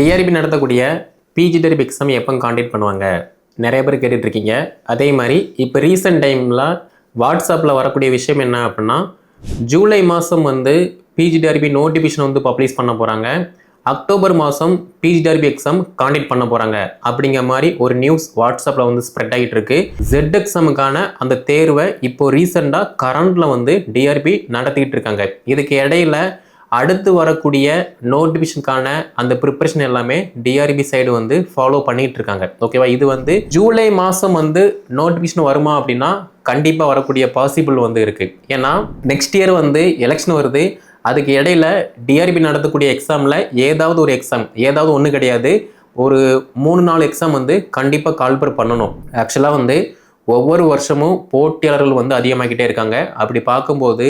TRP நடத்தக்கூடிய PG TRB exam எப்போ conduct பண்ணுவாங்க? நிறைய பேர் கேட்டுட்ருக்கீங்க. அதே மாதிரி இப்போ ரீசெண்ட் டைமில் வாட்ஸ்அப்பில் வரக்கூடிய விஷயம் என்ன அப்படின்னா ஜூலை மாதம் வந்து பிஜிடிஆர்பி நோட்டிஃபிகேஷன் வந்து பப்ளிஷ் பண்ண போகிறாங்க அக்டோபர் மாதம் பிஜிடிஆர்பி எக்ஸாம் காண்டக்ட் பண்ண போகிறாங்க அப்படிங்கிற மாதிரி ஒரு நியூஸ் வாட்ஸ்அப்பில் வந்து ஸ்ப்ரெட் ஆகிட்டு இருக்கு ஜெட் எக்ஸாமுக்கான அந்த தேர்வை இப்போ ரீசெண்டாக கரண்டில் வந்து டிஆர்பி நடத்திக்கிட்டு இருக்காங்க இதுக்கு இடையில அடுத்து வரக்கூடிய நோட்டிஃபிகேஷனுக்கான அந்த ப்ரிப்பரேஷன் எல்லாமே டிஆர்பி சைடு வந்து ஃபாலோ பண்ணிட்டு இருக்காங்க. ஓகேவா இது வந்து ஜூலை மாதம் வந்து நோட்டிஃபிகேஷன் வருமா அப்படின்னா கண்டிப்பாக வரக்கூடிய பாசிபிள் வந்து இருக்குது ஏன்னா நெக்ஸ்ட் இயர் வந்து எலெக்ஷன் வருது. அதுக்கு இடையில டிஆர்பி நடத்தக்கூடிய எக்ஸாமில் ஏதாவது ஒரு எக்ஸாம் ஏதாவது ஒன்று கிடையாது. ஒரு மூணு நாலு எக்ஸாம் வந்து கண்டிப்பாக கால்பர் பண்ணணும். ஆக்சுவலாக வந்து ஒவ்வொரு வருஷமும் போட்டியாளர்கள் வந்து அதிகமாகிட்டே இருக்காங்க. அப்படி பார்க்கும்போது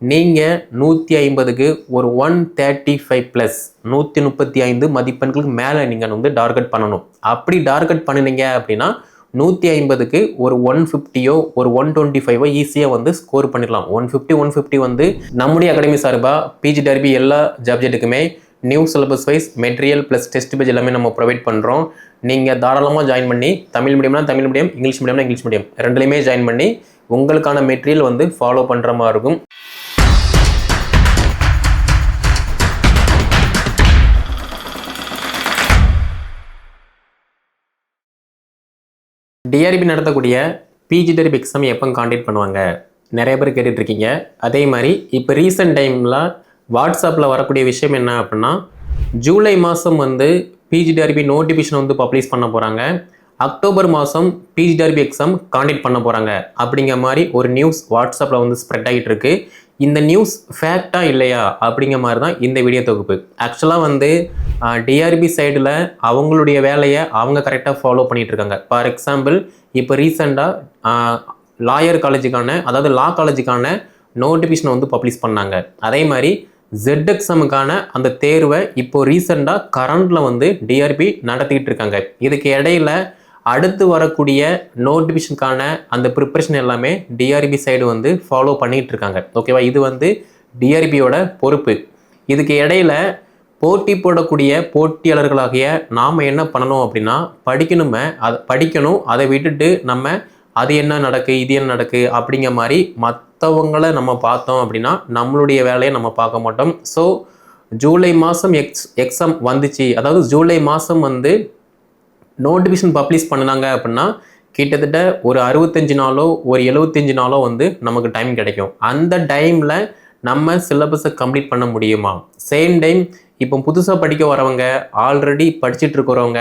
நீங்கள் நூற்றி ஐம்பதுக்கு ஒரு ஒன் தேர்ட்டி ஃபைவ் ப்ளஸ் நூற்றி முப்பத்தி ஐந்து மதிப்பெண்களுக்கு மேலே நீங்கள் வந்து டார்கெட் பண்ணணும். அப்படி டார்கெட் பண்ணினீங்க அப்படின்னா நூற்றி ஐம்பதுக்கு ஒரு ஒன் ஃபிஃப்டியோ ஒரு ஒன் டுவெண்ட்டி ஃபைவோ ஈஸியாக வந்து ஸ்கோர் பண்ணிடலாம். ஒன் ஃபிஃப்டி ஒன் ஃபிஃப்டி வந்து நம்முடைய அகாடமி சார்பாக பிஜி டர்பி எல்லா சப்ஜெக்ட்டுக்குமே new syllabus wise material plus test page எல்லாமே நம்ம ப்ரொவைட் பண்ணுறோம் நீங்கள் தாராளமாக ஜாயின் பண்ணி தமிழ் மீடியம்னா தமிழ் மீடியம் இங்கிலீஷ் மீடியம்னா இங்கிலீஷ் மீடியம் ரெண்டுலையுமே ஜாயின் பண்ணி உங்களுக்கான மெட்டீரியல் வந்து ஃபாலோ பண்ணுற மாதிரி இருக்கும். டிஆர்பி நடத்தக்கூடிய பிஜி தெரிப் எக்ஸாம் எப்போ காண்டக்ட் பண்ணுவாங்க? நிறைய பேர் கேட்டுட்ருக்கீங்க. அதே மாதிரி இப்போ ரீசெண்ட் டைமில் வாட்ஸ்அப்பில் வரக்கூடிய விஷயம் என்ன அப்படின்னா ஜூலை மாதம் வந்து பிஜிடிஆர்பி நோட்டிஃபிகேஷன் வந்து பப்ளிஷ் பண்ண போகிறாங்க அக்டோபர் மாதம் பிஜிடிஆர்பி எக்ஸாம் காண்டக்ட் பண்ண போகிறாங்க அப்படிங்கிற மாதிரி ஒரு நியூஸ் வாட்ஸ்அப்பில் வந்து ஸ்ப்ரெட் ஆகிட்டு இருக்கு இந்த நியூஸ் ஃபேக்டா இல்லையா அப்படிங்கிற மாதிரி தான் இந்த வீடியோ தொகுப்பு. ஆக்சுவலாக வந்து டிஆர்பி சைடில் அவங்களுடைய வேலையை அவங்க கரெக்டாக ஃபாலோ பண்ணிகிட்ருக்காங்க ஃபார் எக்ஸாம்பிள் இப்போ ரீசெண்டாக லாயர் காலேஜுக்கான அதாவது லா காலேஜுக்கான நோட்டிஃபிகேஷனை வந்து பப்ளிஷ் பண்ணாங்க. அதே மாதிரி ஜெட் எக்ஸாமுக்கான அந்த தேர்வை இப்போ ரீசெண்டாக கரண்டில் வந்து டிஆர்பி நடத்திக்கிட்டு இருக்காங்க. இதுக்கு இடையில அடுத்து வரக்கூடிய நோட்டிஃபிகேஷனுக்கான அந்த ப்ரிப்பரேஷன் எல்லாமே டிஆர்பி சைடு வந்து ஃபாலோ பண்ணிகிட்டு இருக்காங்க. ஓகேவா இது வந்து டிஆர்பியோட பொறுப்பு. இதுக்கு இடையில போட்டி போடக்கூடிய போட்டியாளர்களாகிய நாம் என்ன பண்ணணும் அப்படின்னா படிக்கணுமே அதை படிக்கணும். அதை விட்டுட்டு நம்ம அது என்ன நடக்கு இது என்ன நடக்கு அப்படிங்கிற மாதிரி மற்றவங்களை நம்ம பார்த்தோம் அப்படின்னா நம்மளுடைய வேலையை நம்ம பார்க்க மாட்டோம். ஸோ ஜூலை மாதம் எக்ஸ் எக்ஸாம் வந்துச்சு. அதாவது ஜூலை மாதம் வந்து நோட்டிஃபிகேஷன் பப்ளிஷ் பண்ணினாங்க அப்படின்னா கிட்டத்தட்ட ஒரு அறுபத்தஞ்சு நாளோ ஒரு எழுபத்தஞ்சு நாளோ வந்து நமக்கு டைம் கிடைக்கும். அந்த டைமில் நம்ம சிலபஸை கம்ப்ளீட் பண்ண முடியுமா? சேம் டைம் இப்போ புதுசாக படிக்க வரவங்க ஆல்ரெடி படிச்சுட்டு இருக்கிறவங்க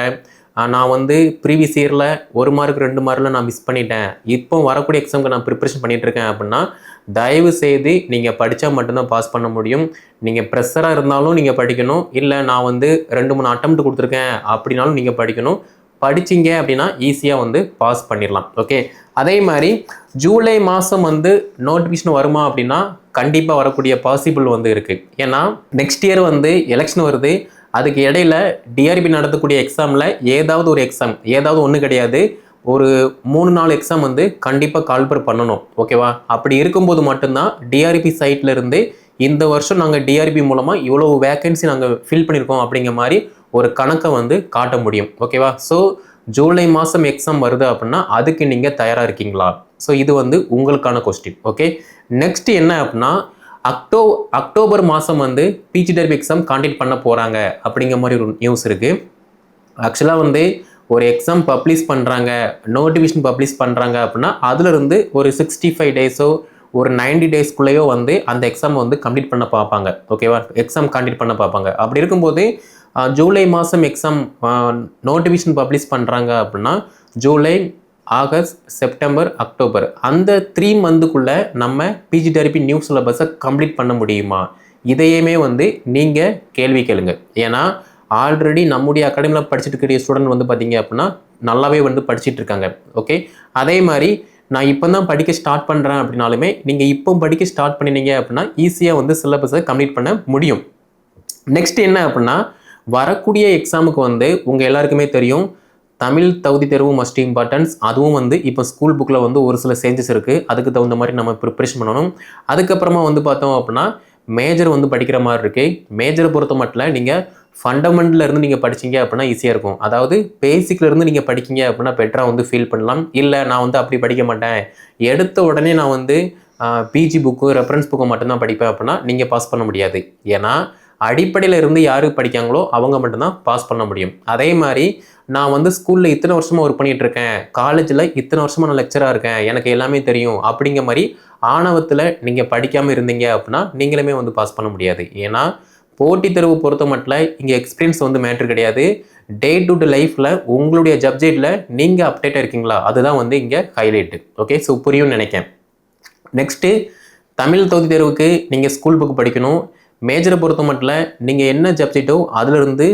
நான் வந்து ப்ரீவியஸ் இயரில் ஒரு மார்க் ரெண்டு மார்க்கில் நான் மிஸ் பண்ணிட்டேன். இப்போ வரக்கூடிய எக்ஸாமுக்கு நான் ப்ரிப்பரேஷன் பண்ணிட்டு இருக்கேன் அப்படின்னா தயவு செய்து நீங்கள் படித்தா மட்டும்தான் பாஸ் பண்ண முடியும். நீங்கள் ப்ரெஷராக இருந்தாலும் நீங்கள் படிக்கணும். இல்லை நான் வந்து ரெண்டு மூணு அட்டம் கொடுத்துருக்கேன் அப்படின்னாலும் நீங்கள் படிக்கணும். படிச்சிங்க அப்படின்னா ஈஸியாக வந்து பாஸ் பண்ணிடலாம் ஓகே அதே மாதிரி ஜூலை மாதம் வந்து நோட்டிஃபிகேஷன் வருமா அப்படின்னா கண்டிப்பாக வரக்கூடிய பாசிபிள் வந்து இருக்குது ஏன்னா நெக்ஸ்ட் இயர் வந்து எலெக்ஷன் வருது. அதுக்கு இடையில டிஆர்பி நடத்தக்கூடிய எக்ஸாமில் ஏதாவது ஒரு எக்ஸாம் ஏதாவது ஒன்று கிடையாது. ஒரு மூணு நாலு எக்ஸாம் வந்து கண்டிப்பாக கால்பர் பண்ணணும் ஓகேவா அப்படி இருக்கும்போது மட்டும்தான் டிஆர்பி சைட்லேருந்து இந்த வருஷம் நாங்கள் டிஆர்பி மூலமாக இவ்வளோ வேகன்சி நாங்கள் ஃபில் பண்ணியிருக்கோம் அப்படிங்கிற மாதிரி ஒரு கணக்கை வந்து காட்ட முடியும். ஓகேவா ஸோ ஜூலை மாதம் எக்ஸாம் வருது அப்படின்னா அதுக்கு நீங்கள் தயாராக இருக்கீங்களா? ஸோ இது வந்து உங்களுக்கான கொஸ்டின் ஓகே நெக்ஸ்ட் என்ன அப்படின்னா அக்டோ அக்டோபர் மாதம் வந்து பிஜி டெர்பி எக்ஸாம் காண்டக்ட் பண்ண போகிறாங்க அப்படிங்கிற மாதிரி ஒரு நியூஸ் இருக்குது ஆக்சுவலாக வந்து ஒரு எக்ஸாம் பப்ளிஷ் பண்ணுறாங்க நோட்டிஃபிகேஷன் பப்ளிஷ் பண்ணுறாங்க அப்படின்னா அதுலேருந்து ஒரு சிக்ஸ்டி ஃபைவ் டேஸோ ஒரு நைன்டி டேஸ்க்குள்ளேயோ வந்து அந்த எக்ஸாம் வந்து கம்ப்ளீட் பண்ண பார்ப்பாங்க. ஓகேவா எக்ஸாம் கம்ப்ளீட் பண்ண பார்ப்பாங்க. அப்படி இருக்கும்போது ஜூலை மாதம் எக்ஸாம் நோட்டிஃபிகேஷன் பப்ளிஷ் பண்ணுறாங்க அப்படின்னா ஜூலை ஆகஸ்ட் செப்டம்பர் அக்டோபர். அந்த த்ரீ மந்த்துக்குள்ளே நம்ம பிஜி டெரப்பி நியூ சிலபஸை கம்ப்ளீட் பண்ண முடியுமா? இதையுமே வந்து நீங்கள் கேள்வி கேளுங்க. ஏன்னா ஆல்ரெடி நம்முடைய அகாடமியில் படிச்சுட்டு இருக்கிற ஸ்டூடெண்ட் வந்து பார்த்தீங்க அப்படின்னா நல்லாவே வந்து படிச்சுட்டு இருக்காங்க ஓகே அதே மாதிரி நான் இப்போ தான் படிக்க ஸ்டார்ட் பண்ணுறேன் அப்படின்னாலுமே நீங்கள் இப்போ படிக்க ஸ்டார்ட் பண்ணினீங்க அப்படின்னா ஈஸியாக வந்து சிலபஸை கம்ப்ளீட் பண்ண முடியும். நெக்ஸ்ட் என்ன அப்படின்னா வரக்கூடிய எக்ஸாமுக்கு வந்து உங்கள் எல்லாருக்குமே தெரியும். தமிழ் தகுதி தேர்வு மஸ்ட் இம்பார்ட்டன்ஸ் அதுவும் வந்து இப்போ ஸ்கூல் புக்கில் வந்து ஒரு சில சேஞ்சஸ் இருக்குது அதுக்கு தகுந்த மாதிரி நம்ம ப்ரிப்பரேஷன் பண்ணணும். அதுக்கப்புறமா வந்து பார்த்தோம் அப்படின்னா மேஜர் வந்து படிக்கிற மாதிரி இருக்குது மேஜரை பொறுத்த மட்டும் நீங்கள் ஃபண்டமெண்டலேருந்து நீங்கள் படிச்சீங்க அப்படின்னா ஈஸியாக இருக்கும். அதாவது பேசிக்லேருந்து நீங்கள் படிக்கிங்க அப்படின்னா பெட்டராக வந்து ஃபீல் பண்ணலாம். இல்லை நான் வந்து அப்படி படிக்க மாட்டேன். எடுத்த உடனே நான் வந்து பிஜி புக்கு ரெஃபரன்ஸ் புக்கை மட்டும்தான் படிப்பேன் அப்படின்னா நீங்கள் பாஸ் பண்ண முடியாது. ஏன்னா அடிப்படையில் இருந்து யார் படிக்காங்களோ அவங்க மட்டும்தான் பாஸ் பண்ண முடியும். அதே மாதிரி நான் வந்து ஸ்கூலில் இத்தனை வருஷமாக ஒர்க் பண்ணிகிட்ருக்கேன் இருக்கேன். காலேஜில் இத்தனை வருஷமாக நான் லெக்சராக இருக்கேன். எனக்கு எல்லாமே தெரியும். அப்படிங்கிற மாதிரி ஆணவத்தில் நீங்கள் படிக்காமல் இருந்தீங்க அப்படின்னா நீங்களுமே வந்து பாஸ் பண்ண முடியாது. ஏன்னா போட்டித் தேர்வு பொறுத்த மட்டும் இங்கே எக்ஸ்பீரியன்ஸ் வந்து மேட்ரு கிடையாது. டே டு டே லைஃப்பில் உங்களுடைய சப்ஜெக்டில் நீங்கள் அப்டேட்டாக இருக்கீங்களா? அதுதான் வந்து இங்கே ஹைலைட்டு ஓகே ஸோ புரியும்னு நினைக்கேன் நெக்ஸ்ட்டு தமிழ் தொகுதி தேர்வுக்கு நீங்கள் ஸ்கூல் புக் படிக்கணும். மேஜரை பொறுத்த மட்டும் நீங்கள் என்ன சப்ஜெக்டோ அதிலிருந்து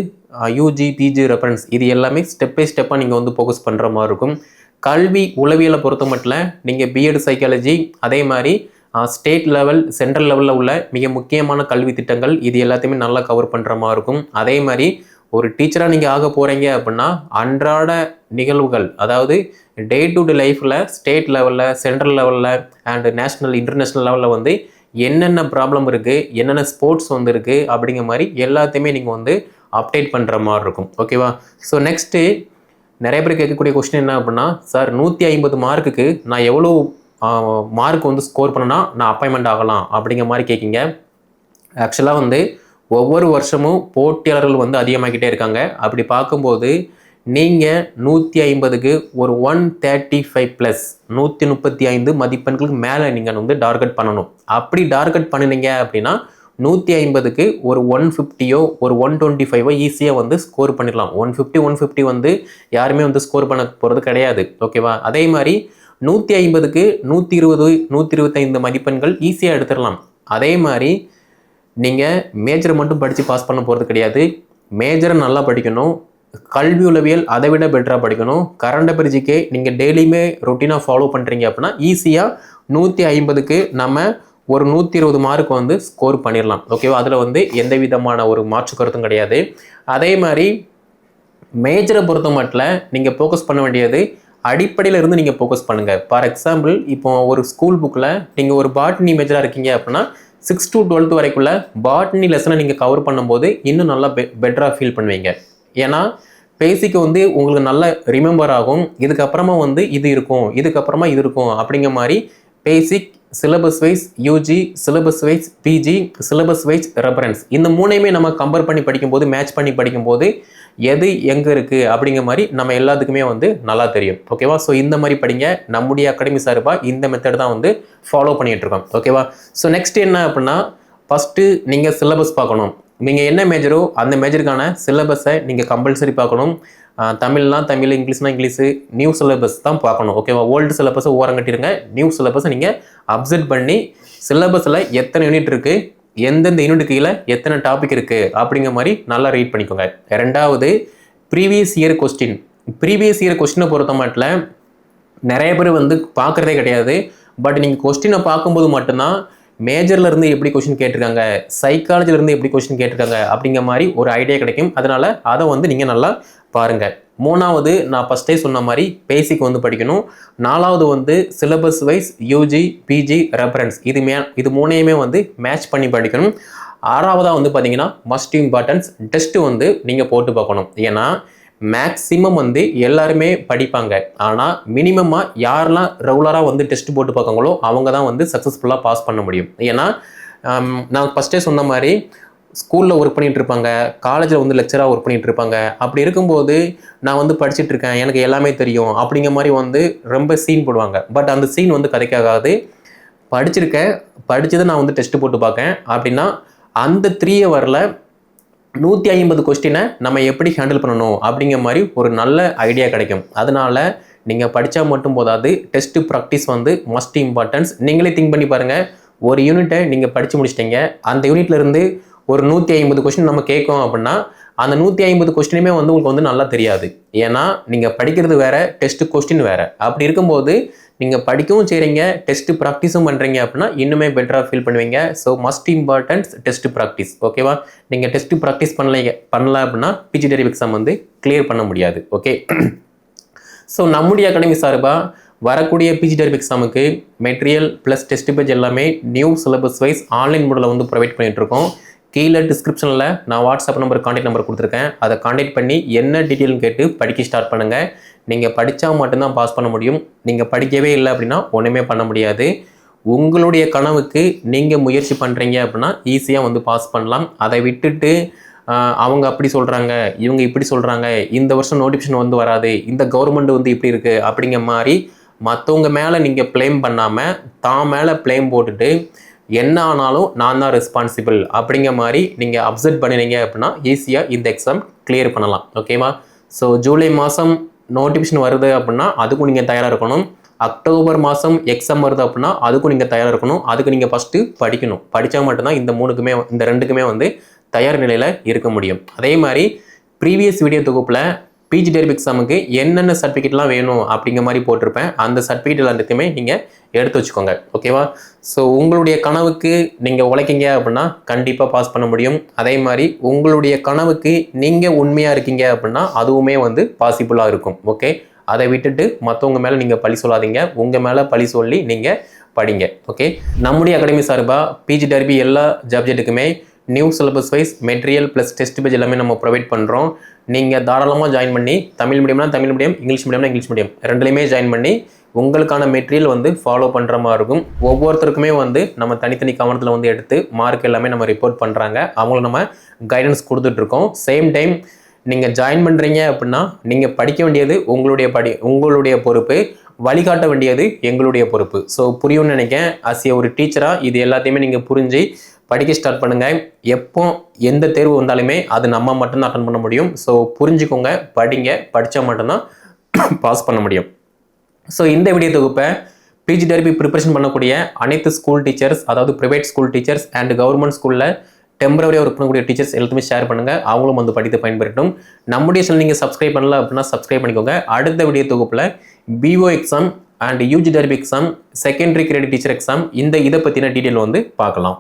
யூஜி பிஜி ரெஃபரன்ஸ் இது எல்லாமே ஸ்டெப் பை ஸ்டெப்பாக நீங்கள் வந்து ஃபோக்கஸ் பண்ணுற மாதிரி இருக்கும். கல்வி உளவியலை பொறுத்த மட்டும் நீங்கள் பிஎட் சைக்காலஜி அதே மாதிரி ஸ்டேட் லெவல் சென்ட்ரல் லெவலில் உள்ள மிக முக்கியமான கல்வி திட்டங்கள் இது எல்லாத்தையுமே நல்லா கவர் பண்ணுற மாதிரி இருக்கும். அதே மாதிரி ஒரு டீச்சராக நீங்கள் ஆக போகிறீங்க அப்படின்னா அன்றாட நிகழ்வுகள் அதாவது டே டு டே லைஃப்பில் ஸ்டேட் லெவலில் சென்ட்ரல் லெவலில் அண்ட் நேஷ்னல் இன்டர்நேஷ்னல் லெவலில் வந்து என்னென்ன ப்ராப்ளம் இருக்குது என்னென்ன ஸ்போர்ட்ஸ் வந்துருக்கு அப்படிங்கிற மாதிரி எல்லாத்தையுமே நீங்கள் வந்து அப்டேட் பண்ணுற மாதிரி இருக்கும். ஓகேவா ஸோ நெக்ஸ்ட்டு நிறைய பேர் கேட்கக்கூடிய கொஸ்டின் என்ன அப்படின்னா சார் நூற்றி ஐம்பது மார்க்குக்கு நான் எவ்வளோ மார்க் வந்து ஸ்கோர் பண்ணனா நான் அப்பாயின்மெண்ட் ஆகலாம். அப்படிங்கிற மாதிரி கேட்கிங்க. ஆக்சுவலாக வந்து ஒவ்வொரு வருஷமும் போட்டியாளர்கள் வந்து அதிகமாகிட்டே இருக்காங்க. அப்படி பார்க்கும்போது நீங்கள் நூற்றி ஐம்பதுக்கு ஒரு ஒன் தேர்ட்டி ஃபைவ் ப்ளஸ் நூற்றி முப்பத்தி ஐந்து மதிப்பெண்களுக்கு மேலே நீங்கள் வந்து டார்கெட் பண்ணணும். அப்படி டார்கெட் பண்ணினீங்க அப்படின்னா நூற்றி ஐம்பதுக்கு ஒரு ஒன் ஃபிஃப்டியோ ஒரு ஒன் டுவெண்ட்டி ஃபைவோ ஈஸியாக வந்து ஸ்கோர் பண்ணிடலாம். ஒன் ஃபிஃப்டி ஒன் ஃபிஃப்டி வந்து யாருமே வந்து ஸ்கோர் பண்ண போகிறது கிடையாது. ஓகேவா அதே மாதிரி நூற்றி ஐம்பதுக்கு நூற்றி இருபது நூற்றி இருபத்தைந்து மதிப்பெண்கள் ஈஸியாக எடுத்துடலாம். அதே மாதிரி நீங்கள் மேஜரை மட்டும் படித்து பாஸ் பண்ண போகிறது கிடையாது. மேஜரை நல்லா படிக்கணும். கல்வி உளவியல் அதை விட பெட்டராக படிக்கணும். கரண்ட் அஃபேர்ஜிக்கே நீங்கள் டெய்லியுமே ரொட்டீனாக ஃபாலோ பண்ணுறீங்க அப்படின்னா ஈஸியாக நூற்றி ஐம்பதுக்கு நம்ம ஒரு நூற்றி இருபது மார்க் வந்து ஸ்கோர் பண்ணிடலாம் ஓகேவா அதில் வந்து எந்த விதமான ஒரு மாற்று கருத்தும் கிடையாது. அதே மாதிரி மேஜரை பொறுத்த மட்டும் நீங்கள் ஃபோக்கஸ் பண்ண வேண்டியது அடிப்படையில் இருந்து நீங்கள் ஃபோக்கஸ் பண்ணுங்கள் ஃபார் எக்ஸாம்பிள் இப்போ ஒரு ஸ்கூல் புக்கில் நீங்கள் ஒரு பாட்னி மேஜராக இருக்கீங்க அப்படின்னா சிக்ஸ் டு டுவெல்த் வரைக்குள்ள பாட்னி லெசனை நீங்கள் கவர் பண்ணும்போது இன்னும் நல்லா பெ பெட்டராக ஃபீல் பண்ணுவீங்க. ஏன்னா பேசிக்கு வந்து உங்களுக்கு நல்லா ரிமெம்பர் ஆகும். இதுக்கப்புறமா வந்து இது இருக்கும் இதுக்கப்புறமா இது இருக்கும் அப்படிங்கிற மாதிரி basic syllabus wise UG syllabus wise PG syllabus wise reference இந்த மூணையுமே நம்ம கம்பேர் பண்ணி படிக்கும்போது மேட்ச் பண்ணி படிக்கும்போது எது எங்கே இருக்குது அப்படிங்கிற மாதிரி நம்ம எல்லாத்துக்குமே வந்து நல்லா தெரியும். ஓகேவா ஸோ இந்த மாதிரி படிங்க. நம்முடைய அகாடமி சார்பாக இந்த மெத்தட் தான் வந்து ஃபாலோ பண்ணிகிட்ருக்கோம் ஓகேவா ஸோ நெக்ஸ்ட் என்ன அப்படின்னா ஃபஸ்ட்டு நீங்கள் சிலபஸ் பார்க்கணும். நீங்கள் என்ன மேஜரோ அந்த மேஜருக்கான சிலபஸை நீங்கள் கம்பல்சரி பார்க்கணும். தமிழ்லாம் தமிழ் இங்கிலீஷ்னா இங்கிலீஷு நியூ சிலபஸ் தான் பார்க்கணும். ஓகேவா ஓல்டு சிலபஸை ஓரம் கட்டிடுங்க நியூ சிலபஸை நீங்கள் அப்சர்ட் பண்ணி சிலபஸில் எத்தனை யூனிட் இருக்குது எந்தெந்த யூனிட் கீழே எத்தனை டாபிக் இருக்குது அப்படிங்கிற மாதிரி நல்லா ரீட் பண்ணிக்கோங்க. ரெண்டாவது previous year question previous year கொஸ்டினை பொறுத்த மட்டும் நிறைய பேர் வந்து பார்க்குறதே கிடையாது. பட் நீங்கள் கொஸ்டினை பார்க்கும்போது மட்டும்தான் மேஜர்லேருந்து எப்படி கொஷின் கேட்டிருக்காங்க? சைக்காலஜிலேருந்து எப்படி கொஷின் கேட்டிருக்காங்க? அப்படிங்கிற மாதிரி ஒரு ஐடியா கிடைக்கும். அதனால அதை வந்து நீங்கள் நல்லா பாருங்க. மூணாவது நான் ஃபஸ்ட்டே சொன்ன மாதிரி பேசிக் வந்து படிக்கணும். நாலாவது வந்து syllabus wise UG PG reference இது மே இது மூணையுமே வந்து மேட்ச் பண்ணி படிக்கணும். ஆறாவதாக வந்து பார்த்தீங்கன்னா மஸ்ட் இம்பார்ட்டன்ஸ் டெஸ்ட்டு வந்து நீங்கள் போட்டு பார்க்கணும். ஏன்னா மேக்ஸிமம் வந்து எல்லாருமே படிப்பாங்க. ஆனால் மினிமமாக யாரெல்லாம் ரெகுலராக வந்து டெஸ்ட் போட்டு பார்க்காங்களோ அவங்க தான் வந்து சக்ஸஸ்ஃபுல்லாக பாஸ் பண்ண முடியும். ஏன்னா நான் ஃபஸ்ட்டே சொன்ன மாதிரி ஸ்கூலில் ஒர்க் பண்ணிட்டு இருப்பாங்க காலேஜில் வந்து லெக்சராக ஒர்க் பண்ணிட்டு இருப்பாங்க. அப்படி இருக்கும்போது நான் வந்து படிச்சுட்டு இருக்கேன் எனக்கு எல்லாமே தெரியும் அப்படிங்கிற மாதிரி வந்து ரொம்ப சீன் போடுவாங்க. பட் அந்த சீன் வந்து கதைக்காகாது. படிச்சிருக்கேன் படித்ததை நான் வந்து டெஸ்ட்டு போட்டு பார்க்கேன். அப்படின்னா அந்த த்ரீ ஹவரில் நூற்றி ஐம்பது கொஸ்டினை நம்ம எப்படி ஹேண்டில் பண்ணணும் அப்படிங்கிற மாதிரி ஒரு நல்ல ஐடியா கிடைக்கும். அதனால நீங்கள் படித்தா மட்டும் போதாது டெஸ்ட் ப்ராக்டிஸ் வந்து மஸ்ட் இம்பார்ட்டன்ஸ் நீங்களே திங்க் பண்ணி பாருங்கள் ஒரு யூனிட்டை நீங்கள் படித்து முடிச்சிட்டிங்க. அந்த யூனிட்லேருந்து ஒரு நூற்றி ஐம்பது கொஸ்டின் நம்ம கேட்கும் அப்படின்னா அந்த நூற்றி ஐம்பது கொஸ்டினுமே வந்து உங்களுக்கு வந்து நல்லா தெரியாது. ஏன்னா நீங்கள் படிக்கிறது வேறு டெஸ்ட்டு கொஸ்டின் வேறு. அப்படி இருக்கும்போது நீங்கள் படிக்கவும் செய்கிறீங்க டெஸ்ட்டு ப்ராக்டிஸும் பண்ணுறீங்க அப்படின்னா இன்னுமே பெட்டராக ஃபீல் பண்ணுவீங்க. So must importance test practice ஓகேவா நீங்கள் டெஸ்ட்டு ப்ராக்டிஸ் பண்ணலைங்க பண்ணல அப்படின்னா பிஜி டெரிவ் எக்ஸாம் வந்து கிளியர் பண்ண முடியாது ஓகே ஸோ நம்முடைய அகாடமி சார்பாக வரக்கூடிய பிஜி டெரிவ் எக்ஸாமுக்கு மெட்டீரியல் ப்ளஸ் டெஸ்ட் பேஜ் எல்லாமே நியூ சிலபஸ் வைஸ் ஆன்லைன் மூடில் வந்து ப்ரொவைட் பண்ணிகிட்ருக்கோம் கீழே டிஸ்கிரிப்ஷனில் நான் வாட்ஸ்அப் நம்பர் காண்டாக்ட் நம்பர் கொடுத்துருக்கேன். அதை காண்டாக்ட் பண்ணி என்ன டீட்டெயில்னு கேட்டு படிக்க ஸ்டார்ட் பண்ணுங்கள் நீங்கள் படித்தா மட்டும்தான் பாஸ் பண்ண முடியும். நீங்கள் படிக்கவே இல்லை அப்படின்னா ஒன்றுமே பண்ண முடியாது. உங்களுடைய கனவுக்கு நீங்கள் முயற்சி பண்ணுறீங்க அப்படின்னா ஈஸியாக வந்து பாஸ் பண்ணலாம். அதை விட்டுட்டு அவங்க அப்படி சொல்கிறாங்க இவங்க இப்படி சொல்கிறாங்க இந்த வருஷம் நோட்டிஃபிகேஷன் வந்து வராது இந்த கவர்மெண்ட் வந்து இப்படி இருக்குது அப்படிங்கிற மாதிரி மற்றவங்க மேலே நீங்கள் ப்ளேம் பண்ணாமல் தான் மேலே ப்ளேம் போட்டுட்டு என்ன ஆனாலும் நான் தான் ரெஸ்பான்சிபிள் அப்படிங்கிற மாதிரி நீங்கள் அப்செட் பண்ணினீங்க அப்படின்னா ஈஸியாக இந்த எக்ஸாம் கிளியர் பண்ணலாம். ஓகேவா ஸோ ஜூலை மாதம் நோட்டிஃபிகேஷன் வருது அப்படின்னா அதுக்கும் நீங்கள் தயாராக இருக்கணும். அக்டோபர் மாதம் எக்ஸாம் வருது அப்படின்னா அதுக்கும் நீங்கள் தயாராக இருக்கணும். அதுக்கு நீங்கள் ஃபஸ்ட்டு படிக்கணும். படித்தா மட்டும்தான் இந்த மூணுக்குமே இந்த ரெண்டுக்குமே வந்து தயார் நிலையில் இருக்க முடியும். அதே மாதிரி ப்ரீவியஸ் வீடியோ தொகுப்பில் பிஜி டெரிப் எக்ஸாமுக்கு என்னென்ன சர்டிஃபிகேட்லாம் வேணும் அப்படிங்கிற மாதிரி போட்டிருப்பேன். அந்த சர்டிஃபிகேட் எல்லாத்தையுமே நீங்கள் எடுத்து வச்சுக்கோங்க. ஓகேவா ஸோ உங்களுடைய கனவுக்கு நீங்கள் உழைக்கிங்க அப்படின்னா கண்டிப்பாக பாஸ் பண்ண முடியும். அதே மாதிரி உங்களுடைய கனவுக்கு நீங்கள் உண்மையாக இருக்கீங்க அப்படின்னா அதுவுமே வந்து பாசிபிளாக இருக்கும். ஓகே அதை விட்டுட்டு மற்றவங்க மேலே நீங்கள் பழி சொல்லாதீங்க. உங்கள் மேலே பழி சொல்லி நீங்கள் படிங்க. ஓகே நம்முடைய அகாடமி சார்பாக பிஜி டர்பி எல்லா சப்ஜெக்ட்டுக்குமே new syllabus wise material plus test page எல்லாமே நம்ம ப்ரொவைட் பண்ணுறோம் நீங்கள் தாராளமாக ஜாயின் பண்ணி தமிழ் மீடியம்னா தமிழ் மீடியம் இங்கிலீஷ் மீடியம்னா இங்கிலீஷ் மீடியம் ரெண்டுலையுமே ஜாயின் பண்ணி உங்களுக்கான மெட்டீரியல் வந்து ஃபாலோ பண்ணுற மாதிரி இருக்கும். ஒவ்வொருத்தருக்குமே வந்து நம்ம தனித்தனி கவனத்தில் வந்து எடுத்து மார்க் எல்லாமே நம்ம ரிப்போர்ட் பண்ணுறாங்க அவங்களுக்கு நம்ம கைடன்ஸ் கொடுத்துட்ருக்கோம் சேம் டைம் நீங்கள் ஜாயின் பண்ணுறீங்க அப்படின்னா நீங்கள் படிக்க வேண்டியது உங்களுடைய படி உங்களுடைய பொறுப்பு. வழிகாட்ட வேண்டியது எங்களுடைய பொறுப்பு. ஸோ புரியும்னு நினைக்கேன் அஸ் ஒரு டீச்சராக இது எல்லாத்தையுமே நீங்கள் புரிஞ்சு படிக்க ஸ்டார்ட் பண்ணுங்கள் எப்போ எந்த தேர்வு வந்தாலுமே அது நம்ம மட்டும்தான் அட்டன் பண்ண முடியும். ஸோ புரிஞ்சுக்கோங்க. படிங்க. படித்தா மட்டும்தான் பாஸ் பண்ண முடியும். ஸோ இந்த வீடியோ தொகுப்பை பிஜி டெரிபி ப்ரிப்பரேஷன் பண்ணக்கூடிய அனைத்து ஸ்கூல் டீச்சர்ஸ் அதாவது private school teachers and government ஸ்கூலில் டெம்பரவரியாக ஒர்க் பண்ணக்கூடிய டீச்சர்ஸ் எல்லாத்துமே ஷேர் பண்ணுங்கள் அவங்களும் வந்து படித்து பயன்பெறட்டும். நம்முடைய சேனல் நீங்கள் சப்ஸ்கிரைப் பண்ணல அப்படின்னா சப்ஸ்கிரைப் பண்ணிக்கோங்க. அடுத்த வீடியோ தொகுப்பில் PO exam and UG TRB exam secondary grade teacher exam இந்த இதை பற்றின டீட்டெயில் வந்து பார்க்கலாம்.